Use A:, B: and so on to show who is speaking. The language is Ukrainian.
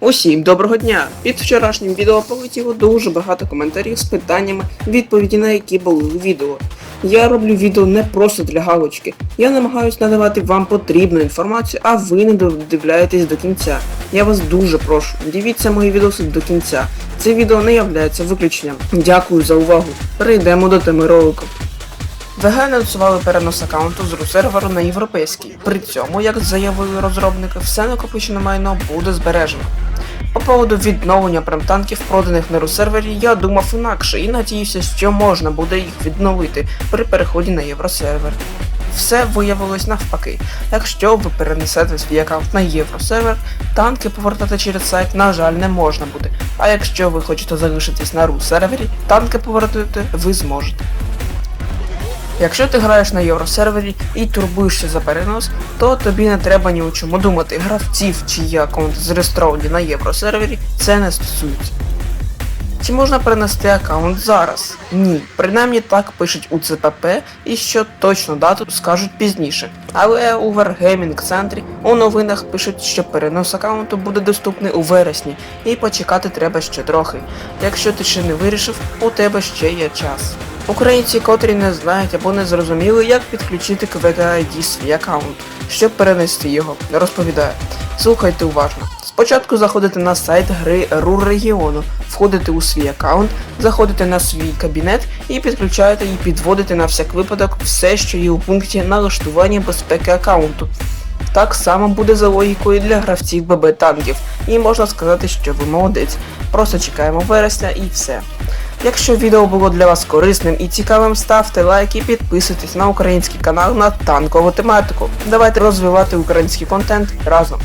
A: Усім доброго дня! Під вчорашнім відео полетіло дуже багато коментарів з питаннями, відповіді на які були у відео. Я роблю відео не просто для галочки. Я намагаюсь надавати вам потрібну інформацію, а ви не додивляєтесь до кінця. Я вас дуже прошу, дивіться мої відоси до кінця. Це відео не являється виключенням. Дякую за увагу. Перейдемо до теми ролику. ВГ анонсували перенос аккаунту з ру-серверу на європейський. При цьому, як заявили розробники, все накопичене майно буде збережено. По поводу відновлення премтанків, проданих на ру-сервері, я думав інакше і надіюся, що можна буде їх відновити при переході на євросервер. Все виявилось навпаки. Якщо ви перенесете свій аккаунт на євросервер, танки повертати через сайт, на жаль, не можна буде. А якщо ви хочете залишитись на ру-сервері, танки повертати ви зможете. Якщо ти граєш на євросервері і турбуєшся за перенос, то тобі не треба ні у чому думати. Гравців, чиї аккаунти зареєстровані на євросервері, це не стосується. Чи можна перенести аккаунт зараз? Ні, принаймні так пишуть у ЦПП і що точну дату скажуть пізніше. Але у Wargaming центрі у новинах пишуть, що перенос аккаунту буде доступний у вересні, і почекати треба ще трохи. Якщо ти ще не вирішив, у тебе ще є час. Українці, котрі не знають або не зрозуміли, як підключити к VKID свій аккаунт, щоб перенести його, розповідає. Слухайте уважно. Спочатку заходите на сайт гри RUR регіону, входите у свій аккаунт, заходите на свій кабінет і підключаєте і підводите на всяк випадок все, що є у пункті налаштування безпеки аккаунту. Так само буде за логікою для гравців ББ танків, і можна сказати, що ви молодець. Просто чекаємо вересня і все. Якщо відео було для вас корисним і цікавим, ставте лайк і підписуйтесь на український канал на танкову тематику. Давайте розвивати український контент разом.